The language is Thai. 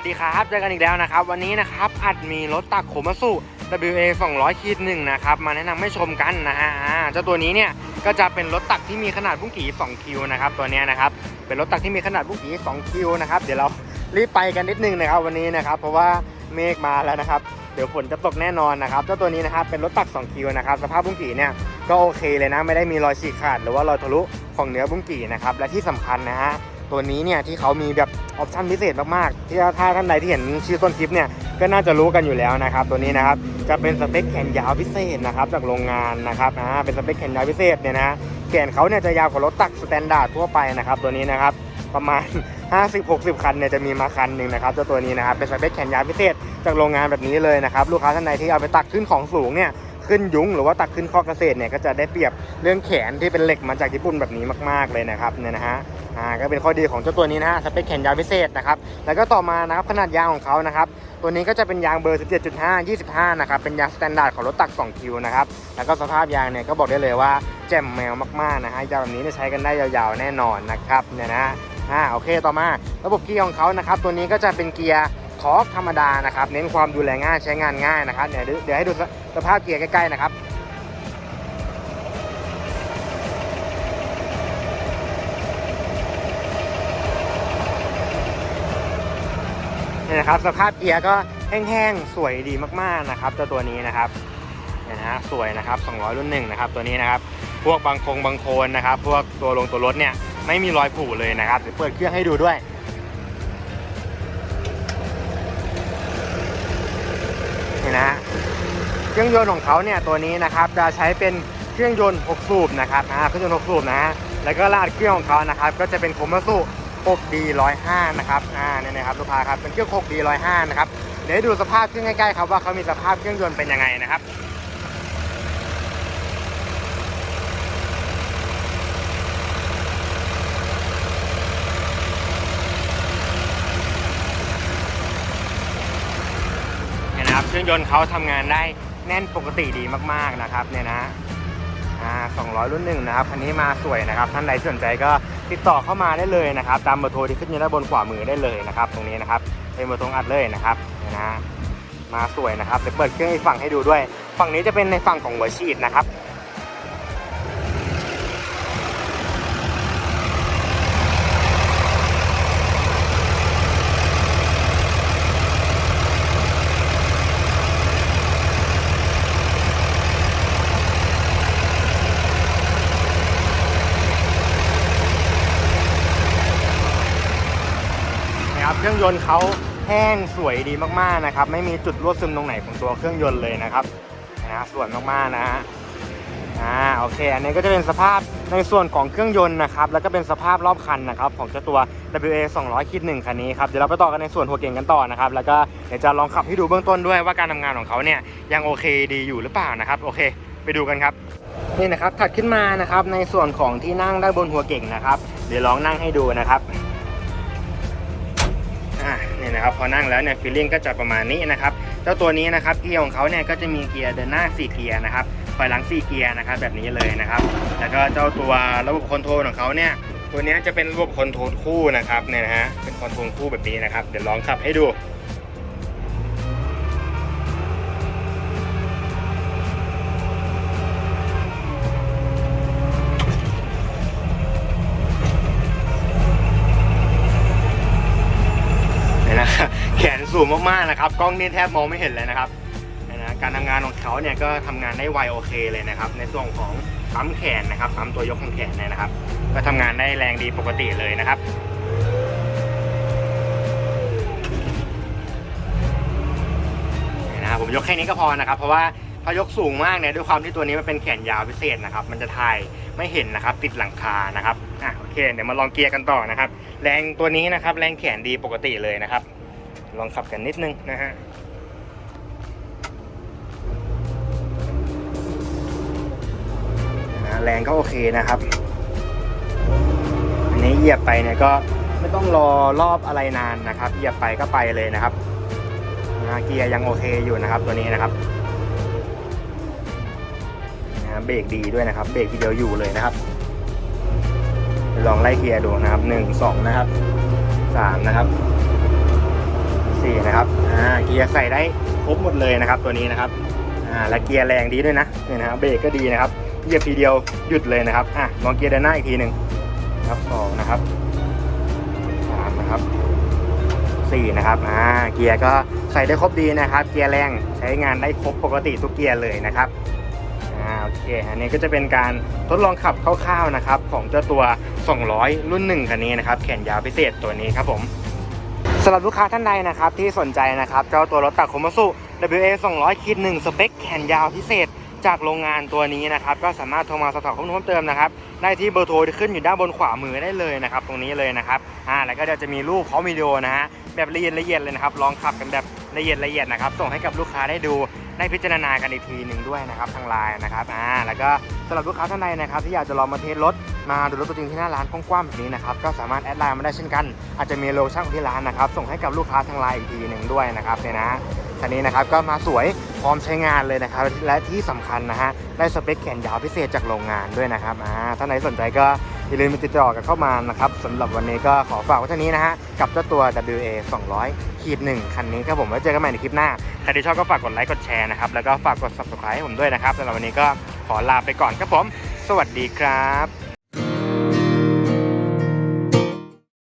วัสดีครับ เจอกันอีกแล้วนะครับ วันนี้นะครับอัดมีรถตักโคมาสุ WA 200ขีดหนึ่งนะครับ มาแนะนำให้ชมกันนะฮะเจ้าตัวนี้เนี่ยก็จะเป็นรถตักที่มีขนาดบุ้งกี่2คิวนะครับตัวนี้นะครับเป็นรถตักที่มีขนาดบุ้งกี่2คิวนะครับเดี๋ยวเรารีบไปกันนิดนึงนะครับวันนี้นะครับ เพราะว่าเมฆมาแล้วนะครับ เดี๋ยวฝนจะตกแน่นอนนะครับเจ้าตัวนี้นะครับเป็นรถตัก2คิวนะครับสภาพบุ้งกี่เนี่ยก็โอเคเลยนะไม่ได้มีรอยฉีกขาด หรือว่ารอยทะลุของเนื้อบุ้งกี่นะครับและที่สำคัญนะฮะ ตัวนี้เนี่ยที่เขามีแบบออปชั่นพิเศษมากๆ ที่ถ้าท่านใดที่เห็นชื่อต้นคลิปเนี่ยก็น่าจะรู้กันอยู่แล้วนะครับ ตัวนี้นะครับจะเป็นสเปคแขนยาวพิเศษนะครับจากโรงงานนะครับอ่าเป็นสเปคแขนยาวพิเศษเนี่ยนะแขนเขาเนี่ยจะยาวกว่ารถตักสแตนดาร์ดทั่วไปนะครับตัวนี้นะครับประมาณ 50-60 คันเนี่ยจะมีมาคันหนึ่งนะครับเจ้าตัวนี้นะครับเป็นสเปคแขนยาวพิเศษจากโรงงานแบบนี้เลยนะครับลูกค้าท่านใดที่เอาไปตักขึ้นของสูงเนี่ยขึ้นยุ้งหรือว่าตักขึ้นข้อเกษตรเนี่ยก็จะได้เปรียบเรื่องแขนที่เป็นเหล็กมาจากญี่ปุ่นแบบนี้มาก ๆเลยนะครับเนี่ยนะฮะ อ่าก็เป็นข้อดีของเจ้าตัวนี้นะฮะสเปคแขนยาวพิเศษนะครับแล้วก็ต่อมานะครับขนาดยางของเขานะครับตัวนี้ก็จะเป็นยางเบอร์ 17.5 25 นะครับ เป็นยางสแตนดาร์ดของรถตัก 2 คิวนะครับ แล้วก็สภาพยางเนี่ยก็บอกได้เลยว่าแจ่มแมวมากๆนะฮะ ยางแบบนี้ใช้กันได้ยาวๆ แน่นอนนะครับเนี่ยนะอ่าโอเคต่อมา ระบบเกียร์ของเขานะครับ ตัวนี้ก็จะเป็นเกียร์ทอร์กธรรมดานะครับ เน้นความดูแลง่ายใช้งานง่ายนะครับ เดี๋ยวเดี๋ยวให้ดูสภาพเกียร์ใกล้ๆนะครับ นะครับ สภาพเกียร์ก็แห้งๆ สวยดีมากๆนะครับเจ้าตัวนี้นะครับเนี่ยนะฮะสวยนะครับ 200 รุ่นหนึ่งนะครับตัวนี้นะครับ พวกบางคงบางโคนนะครับ พวกตัวลงตัวรถเนี่ยไม่มีรอยผุเลยนะครับเดี๋ยวเปิดเครื่องให้ดูด้วยนี่นะฮะเครื่องยนต์ของเขาเนี่ยตัวนี้นะครับจะใช้เป็นเครื่องยนต์ 6 สูบนะครับอ่าเครื่องยนต์ 6 สูบนะฮะแล้วก็รหัสเครื่องของเขานะครับ ก็จะเป็นโคมาสุ 6D 105นะครับอ่าเนี่ยนะครับลูกค้าครับเป็นเครื่อง 6D 105นะครับเดี๋ยวดูสภาพเครื่องใกล้ๆครับว่าเขามีสภาพเครื่องยนต์เป็นยังไงนะครับเนี่ยนะครับเครื่องยนต์เขาทำงานได้แน่นปกติดีมากๆนะครับเนี่ยนะอ่า200 รุ่นหนึ่งนะครับคันนี้มาสวยนะครับท่านใดสนใจก็ ติดต่อเข้ามาได้เลยนะครับ ตามเบอร์โทรที่ขึ้นอยู่ด้านบนขวามือได้เลยนะครับ ตรงนี้นะครับเป็นเบอร์ตรงอัดเลยนะครับนะฮะมาสวยนะครับเดี๋ยวเปิดเครื่องอีกฝั่งให้ดูด้วย ฝั่งนี้จะเป็นในฝั่งของหัวฉีดนะครับ เครื่องยนต์เขาแห้งสวยดีมากๆนะครับ ไม่มีจุดรั่วซึมตรงไหนของตัวเครื่องยนต์เลยนะครับนะสวยมากๆนะฮะอ่าโอเค อันนี้ก็จะเป็นสภาพในส่วนของเครื่องยนต์นะครับ แล้วก็เป็นสภาพรอบคันนะครับของเจ้าตัว WA 200คิดหนึ่งคันนี้ครับ เดี๋ยวเราไปต่อกันในส่วนหัวเก่งกันต่อนะครับ แล้วก็เดี๋ยวจะลองขับให้ดูเบื้องต้นด้วยว่าการทำงานของเขาเนี่ยยังโอเคดีอยู่หรือเปล่านะครับ โอเค ไปดูกันครับ นี่นะครับถัดขึ้นมานะครับในส่วนของที่นั่งด้านบนหัวเก่งนะครับ เดี๋ยวลองนั่งให้ดูนะครับ เนี่ยนะครับพอนั่งแล้วเนี่ยฟีลลิ่งก็จะประมาณนี้นะครับเจ้าตัวนี้นะครับเกียร์ของเขาเนี่ยก็จะมีเกียร์เดินหน้า 4 เกียร์นะครับถอยหลัง 4 เกียร์นะครับแบบนี้เลยนะครับแล้วก็เจ้าตัวระบบคอนโทรลของเขาเนี่ยตัวนี้จะเป็นระบบคอนโทรลคู่นะครับเนี่ยนะฮะเป็นคอนโทรลคู่แบบนี้นะครับเดี๋ยวลองขับให้ดู สูงมากๆนะครับกล้องนี่แทบมองไม่เห็นเลยนะครับนะการทำงานของเขาเนี่ยก็ทำงานได้ไวโอเคเลยนะครับ ในส่วนของปั๊มแขนนะครับปั๊มตัวยกของแขนเนี่ยนะครับ ก็ทำงานได้แรงดีปกติเลยนะครับเนี่ยนะครับผมยกแค่นี้ก็พอนะครับ เพราะว่าพอยกสูงมากเนี่ยด้วยความที่ตัวนี้มันเป็นแขนยาวพิเศษนะครับ มันจะถ่ายไม่เห็นนะครับ ติดหลังคานะครับอะโอเคเดี๋ยวมาลองเกียร์กันต่อนะครับ แรงตัวนี้นะครับ แรงแขนดีปกติเลยนะครับ ลองขับกันนิดนึงนะฮะแรงก็โอเคนะครับ อันนี้เหยียบไปเนี่ยก็ไม่ต้องรอรอบอะไรนานนะครับ เหยียบไปก็ไปเลยนะครับนะเกียร์ยังโอเคอยู่นะครับตัวนี้นะครับนะเบรกดีด้วยนะครับ เบรกทีเดียวอยู่เลยนะครับ ลองไล่เกียร์ดูนะครับหนึ่งสองนะครับสามนะครับ สี่นะครับอ่าเกียร์ใส่ได้ครบหมดเลยนะครับ ตัวนี้นะครับอ่าและเกียร์แรงดีด้วยนะเนี่ยนะครับเบรกก็ดีนะครับเหยียบทีเดียวหยุดเลยนะครับอะลองเกียร์เดินหน้าอีกทีหนึ่งครับสองนะครับสามนะครับสี่นะครับอ่าเกียร์ก็ใส่ได้ครบดีนะครับ เกียร์แรงใช้งานได้ครบปกติทุกเกียร์เลยนะครับอ่าโอเคอันนี้ก็จะเป็นการทดลองขับคร่าวๆนะครับ ของเจ้าตัว 200 รุ่นหนึ่งคันนี้นะครับ แขนยาวพิเศษตัวนี้ครับผมำหรับลูกค้าท่านใดนะครับที่สนใจนะครับเจ้าตัวรถตักโคมาสุ WA 200คิด1สเปคแขนยาวพิเศษ จากโรงงานตัวนี้นะครับก็สามารถโทรมาสอบถามข้อมูลเพิ่มเติมนะครับได้ที่เบอร์โทรที่ขึ้นอยู่ด้านบนขวามือได้เลยนะครับตรงนี้เลยนะครับอ่าแล้วก็เดี๋ยวจะมีรูปพร้อมวิดีโอนะฮะแบบละเอียดละเอียดเลยนะครับลองขับกันแบบละเอียดละเอียดนะครับส่งให้กับลูกค้าได้ดูได้พิจารณากันอีกทีหนึ่งด้วยนะครับทางไลน์นะครับอ่าแล้วก็สำหรับลูกค้าท่านใดนะครับที่อยากจะลองมาเทสรถ มาดูรถตัวจริงที่หน้าร้านกว้างๆแบบนี้นะครับก็สามารถแอดไลน์มาได้เช่นกัน อาจจะมีโลชั่นของที่ร้านนะครับส่งให้กับลูกค้าทางไลน์อีกทีหนึ่งด้วยนะครับเนี่ยนะคันนี้นะครับก็มาสวยพร้อมใช้งานเลยนะครับ และที่สำคัญนะฮะได้สเปคแขนยาวพิเศษจากโรงงานด้วยนะครับอ่าถ้าไหนสนใจก็อย่าลืมติดต่อกันเข้ามานะครับสำหรับวันนี้ก็ขอฝากไว้เท่านี้นะฮะกับเจ้าตัว WA 200ขีดหนึ่งคันนี้ครับผมไว้เจอกันใหม่ในคลิปหน้าใครที่ชอบก็ฝากกดไลค์กดแชร์นะครับแล้วก็ฝากกด subscribe ให้ผมด้วยนะครับสำหรับวันนี้ก็ขอลาไปก่อนครับผม สวัสดีครับ